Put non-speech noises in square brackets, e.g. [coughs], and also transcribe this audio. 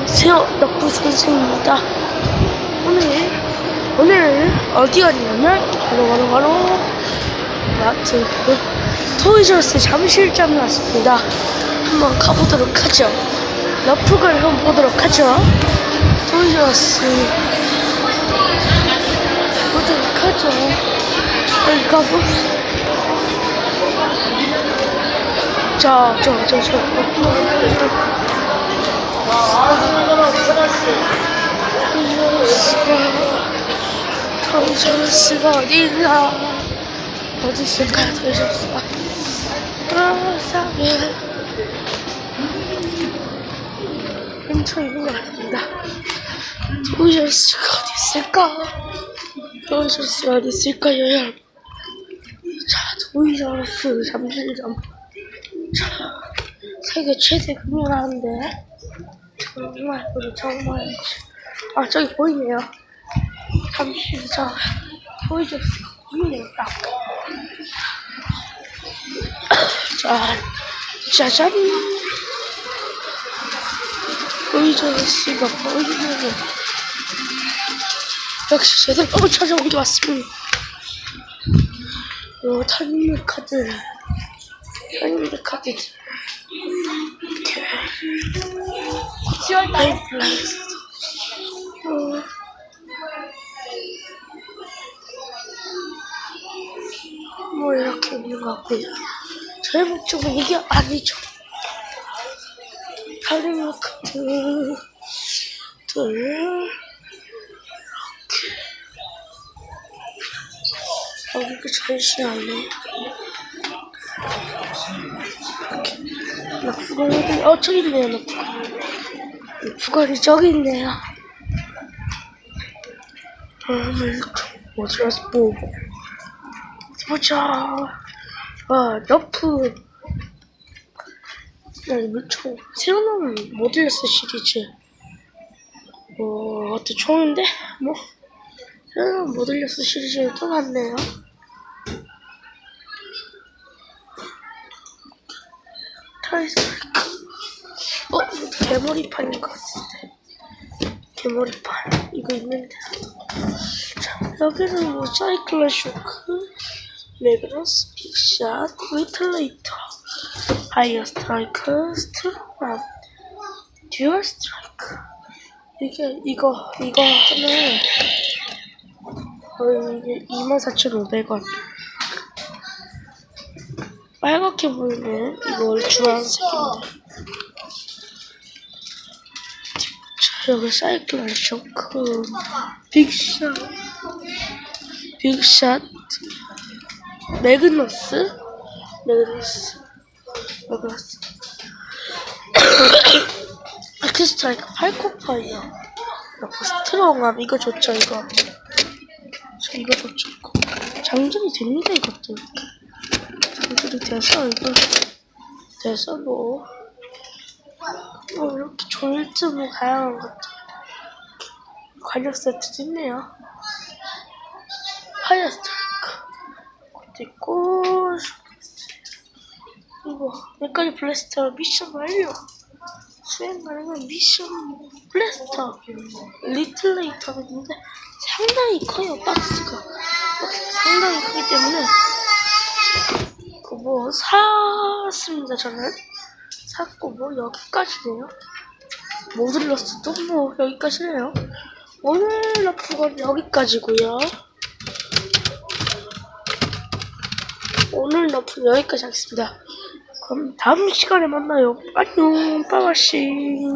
안녕하세요. 덕부 선수입니다. 오늘, 오늘 어디 갔냐면, 바로, 바로, 바로, 마트, 토이저스 잠실점 왔습니다. 한번 가보도록 하죠. 러프걸 한번 보도록 하죠. 토이저스. 보도록 하죠. 빨리 가봅시다. 자, 저, 저, 저, 러 프걸. 토이저스가 어디나 어디 있을까요 토이저스가 그렇다면 근처에 있는 것 같습니다 토이저스가 어디 있을까 토이저스가 어디 있을까요 여러분 자 토이저스 잠실점 자 세계 최대 금융하는데 정말 우리 정말. 아 저기 보이네요. 잠시만 보여줬어. 보이네요 딱. 자 짜잔 보여줬으가 보이네요 역시 제대로 어 찾아온 게 왔습니다. 요 타임을 카드. 타임을 카드 10월 달에 어, 뭐 이렇게 있는 것 같고요. 저의 목적은 이게 아니죠. 다른 카드 둘 이렇게 어, 이렇게 전시하네. 이렇게 럭프걸 어디? 어 저기 있네요 럭프걸. 럭프걸이 저기 있네요. 음, 어디 가서 뭐 보자. 아, 너프. 야, 이거 총. 새로 나온 모듈스 시리즈. 어, 어때, 좋은데? 뭐. 새로 나온 모듈스 시리즈를 또 봤네요. 타이스크. 개머리판인 것 같은데. 개머리판. 이거 있는데. 자, 여기는 뭐, 사이클러 쇼크. 매그너스, 빅샷, 리틀레이터, 하이어 스트라이크, 스트롱함, 듀얼 스트라이크. 이게, 이거, 이거 하면, 어, 이게 24,500원. 빨갛게 보이는 이거 주황색인데. 자, 여기 사이클론 쇼크, 빅샷, 빅샷, 매그너스? 매그너스. 매그너스. [coughs] 아크스트라이크 팔코파이어. 그리고 스트롱함. 이거 좋죠, 이거. 저 이거 좋죠. 장전이 됩니다, 이것도. 장전이 돼서, 이거. 돼서 뭐. 뭐, 이렇게 뭐, 다양한 것들. 관력 세트도 있네요. 하이어 스트라이크. 있고 이거 여기까지 블래스터 미션 완료 수행 가능한 미션 블래스터 리틀레이터가 있는데 상당히 커요 박스가 박스가 상당히 크기 때문에 그뭐 샀습니다 저는 샀고 뭐 여기까지네요 모듈러스도 뭐 여기까지네요 오늘 러프건 여기까지고요 오늘 너프 여기까지 하겠습니다. 그럼 다음 시간에 만나요. 안녕, 빠바싱.